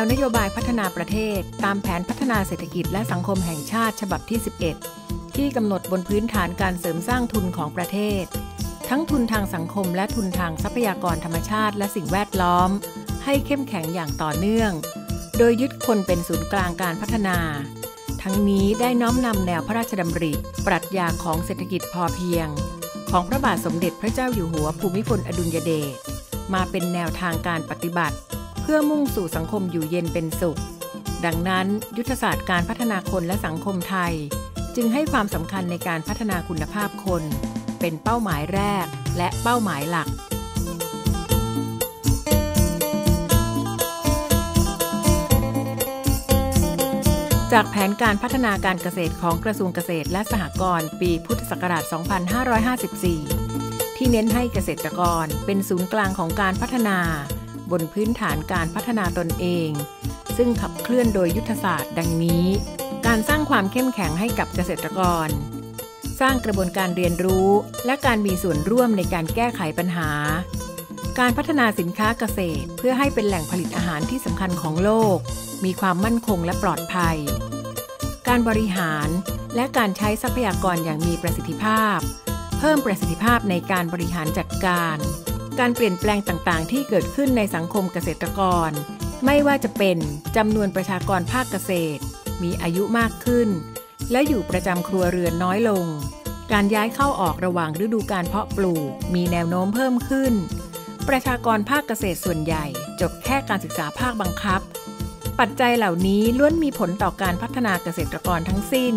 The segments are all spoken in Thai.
วนโยบายพัฒนาประเทศ ตามแผนพัฒนาเศรษฐกิจและสังคมแห่งชาติฉบับที่ 11 ที่กำหนดบนพื้นฐานการเสริมสร้างทุนของประเทศ ทั้งทุนทางสังคมและทุนทางทรัพยากรธรรมชาติและสิ่งแวดล้อม ให้เข้มแข็งอย่างต่อเนื่อง โดยยึดคนเป็นศูนย์กลางการพัฒนา ทั้งนี้ได้น้อมนำแนวพระราชดำริ ปรัชญาของเศรษฐกิจพอเพียง ของพระบาทสมเด็จพระเจ้าอยู่หัวภูมิพลอดุลยเดชมาเป็นแนวทางการปฏิบัติ พื่อมุ่งสู่สังคมอยู่เย็นเป็นสุข ดังนั้น ยุทธศาสตร์การพัฒนาคนและสังคมไทย จึงให้ความสำคัญในการพัฒนาคุณภาพคน เป็นเป้าหมายแรกและเป้าหมายหลักจากแผนการพัฒนาการเกษตรของกระทรวงเกษตรและสหกรณ์ปีพุทธศักราช 2554 ที่เน้นให้เกษตรกรเป็นศูนย์กลางของการพัฒนา บนพื้นฐานการพัฒนาตนเอง ซึ่งขับเคลื่อนโดยยุทธศาสตร์ดังนี้ การสร้างความเข้มแข็งให้กับเกษตรกร สร้างกระบวนการเรียนรู้ และการมีส่วนร่วมในการแก้ไขปัญหา การพัฒนาสินค้าเกษตร เพื่อให้เป็นแหล่งผลิตอาหารที่สำคัญของโลก มีความมั่นคงและปลอดภัย การบริหารและการใช้ทรัพยากรอย่างมีประสิทธิภาพ เพิ่มประสิทธิภาพในการบริหารจัดการ การเปลี่ยนแปลงต่างๆ ที่เกิดขึ้นในสังคมเกษตรกร ไม่ว่าจะเป็นจำนวนประชากรภาคเกษตร มีอายุมากขึ้น และอยู่ประจำครัวเรือนน้อยลง การย้ายเข้าออกระหว่างฤดูการเพาะปลูก มีแนวโน้มเพิ่มขึ้น ประชากรภาคเกษตรส่วนใหญ่ จบแค่การศึกษาภาคบังคับ ปัจจัยเหล่านี้ล้วนมีผลต่อการพัฒนาเกษตรกรทั้งสิ้น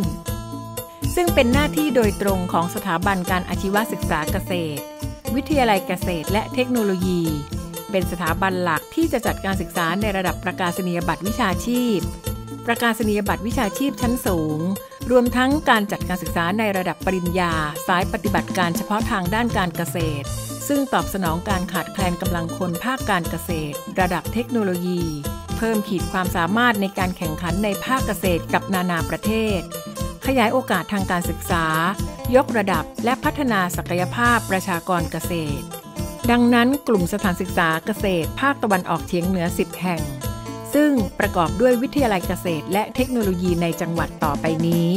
ซึ่งเป็นหน้าที่โดยตรงของสถาบันการอาชีวศึกษาเกษตร วิทยาลัยเกษตรและเทคโนโลยี เป็นสถาบันหลักที่จะจัดการศึกษาในระดับประกาศนียบัตรวิชาชีพ ประกาศนียบัตรวิชาชีพชั้นสูง รวมทั้งการจัดการศึกษาในระดับปริญญา สายปฏิบัติการเฉพาะทางด้านการเกษตร ซึ่งตอบสนองการขาดแคลนกำลังคนภาคการเกษตร ระดับเทคโนโลยี เพิ่มขีดความสามารถในการแข่งขันในภาคเกษตรกับนานาประเทศ ขยายโอกาสทางการศึกษา ยกระดับและพัฒนาศักยภาพประชากรเกษตร ดังนั้นกลุ่มสถานศึกษาเกษตร ภาคตะวันออกเฉียงเหนือ 10 แห่ง ซึ่งประกอบด้วยวิทยาลัยเกษตร และเทคโนโลยีในจังหวัดต่อไปนี้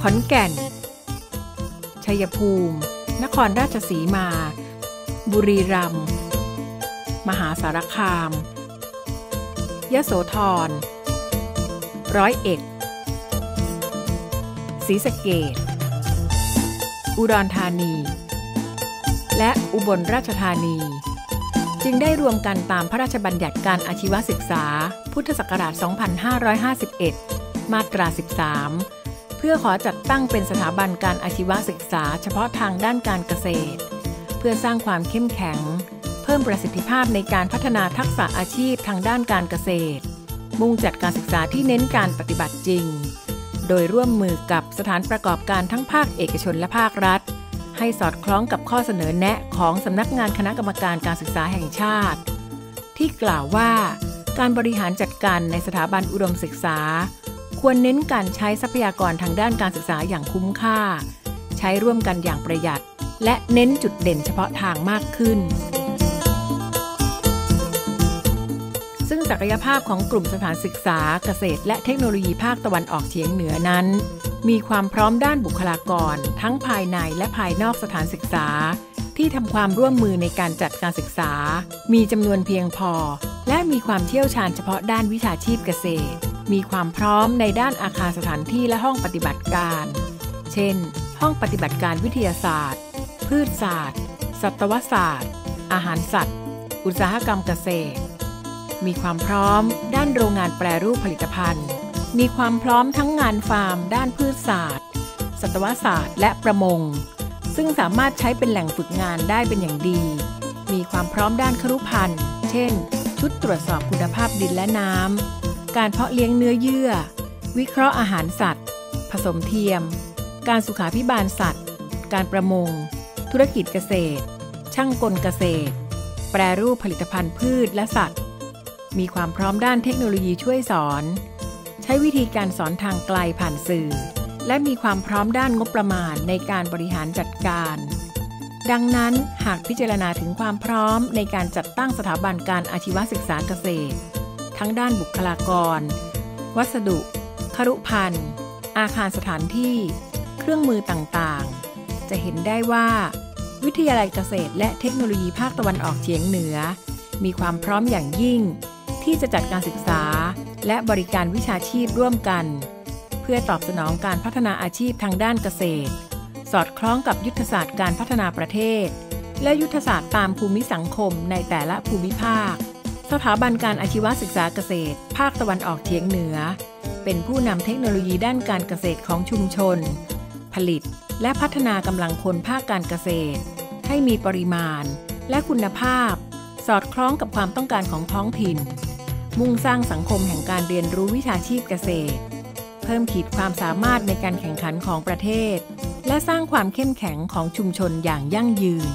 ขอนแก่น ชัยภูมิ นครราชสีมา บุรีรัมย์ มหาสารคาม ยโสธร ร้อยเอ็ดศรีสะเกด อุดรธานี และอุบลราชธานี จึงได้รวมกันตามพระราชบัญญัติการอาชีวศึกษา พุทธศักราช 2551 มาตรา 13 เพื่อขอจัดตั้งเป็นสถาบันการอาชีวศึกษา เฉพาะทางด้านการเกษตร เพื่อสร้างความเข้มแข็ง เพิ่มประสิทธิภาพในการพัฒนาทักษะอาชีพทางด้านการเกษตร มุ่งจัดการศึกษาที่เน้นการปฏิบัติจริง โดยร่วมมือกับสถานประกอบการทั้งภาคเอกชนและภาครัฐ ให้สอดคล้องกับข้อเสนอแนะของสำนักงานคณะกรรมการการศึกษาแห่งชาติ ที่กล่าวว่า การบริหารจัดการในสถาบันอุดมศึกษา ควรเน้นการใช้ทรัพยากรทางด้านการศึกษาอย่างคุ้มค่า ใช้ร่วมกันอย่างประหยัด และเน้นจุดเด่นเฉพาะทางมากขึ้น ศักยภาพของกลุ่มสถานศึกษาเกษตร และเทคโนโลยีภาคตะวันออกเฉียงเหนือนั้น มีความพร้อมด้านบุคลากร ทั้งภายในและภายนอกสถานศึกษา ที่ทำความร่วมมือในการจัดการศึกษา มีจำนวนเพียงพอ และมีความเชี่ยวชาญเฉพาะด้านวิชาชีพเกษตร มีความพร้อมในด้านอาคารสถานที่และห้องปฏิบัติการ เช่น ห้องปฏิบัติการวิทยาศาสตร์ พืชศาสตร์ สัตวศาสตร์ อาหารสัตว์ อุตสาหกรรมเกษตร มีความพร้อม ด้านโรงงานแปรรูปผลิตภัณฑ์ มีความพร้อมทั้งงานฟาร์ม ด้านพืชศาสตร์ สัตวศาสตร์ และประมง ซึ่งสามารถใช้เป็นแหล่งฝึกงานได้เป็นอย่างดี มีความพร้อมด้านครุพันธ์เช่น ชุดตรวจสอบคุณภาพดินและน้ำ การเพาะเลี้ยงเนื้อเยื่อ วิเคราะห์อาหารสัตว์ ผสมเทียม การสุขาพิบาลสัตว์ การประมง ธุรกิจเกษตร ช่างกลเกษตร แปรรูปผลิตภัณฑ์พืชและสัตว์ มีความพร้อมด้านเทคโนโลยีช่วยสอน ใช้วิธีการสอนทางไกลผ่านสื่อ และมีความพร้อมด้านงบประมาณในการบริหารจัดการ ดังนั้นหากพิจารณาถึงความพร้อมในการจัดตั้งสถาบันการอาชีวศึกษาเกษตร ทั้งด้านบุคลากร วัสดุ ครุพันธ์ อาคารสถานที่ เครื่องมือต่างๆ จะเห็นได้ว่า วิทยาลัยเกษตรและเทคโนโลยีภาคตะวันออกเฉียงเหนือ มีความพร้อมอย่างยิ่ง ที่จะจัดการศึกษา และบริการวิชาชีพร่วมกัน เพื่อตอบสนองการพัฒนาอาชีพทางด้านเกษตร สอดคล้องกับยุทธศาสตร์การพัฒนาประเทศ และยุทธศาสตร์ตามภูมิสังคมในแต่ละภูมิภาค สถาบันการอาชีวศึกษาเกษตร ภาคตะวันออกเฉียงเหนือ เป็นผู้นำเทคโนโลยีด้านการเกษตรของชุมชน ผลิตและพัฒนากำลังคนภาคการเกษตร ให้มีปริมาณและคุณภาพ สอดคล้องกับความต้องการของท้องถิ่น มุ่งสร้างสังคมแห่งการเรียนรู้วิชาชีพเกษตร เพิ่มขีดความสามารถในการแข่งขันของประเทศ และสร้างความเข้มแข็งของชุมชนอย่างยั่งยืน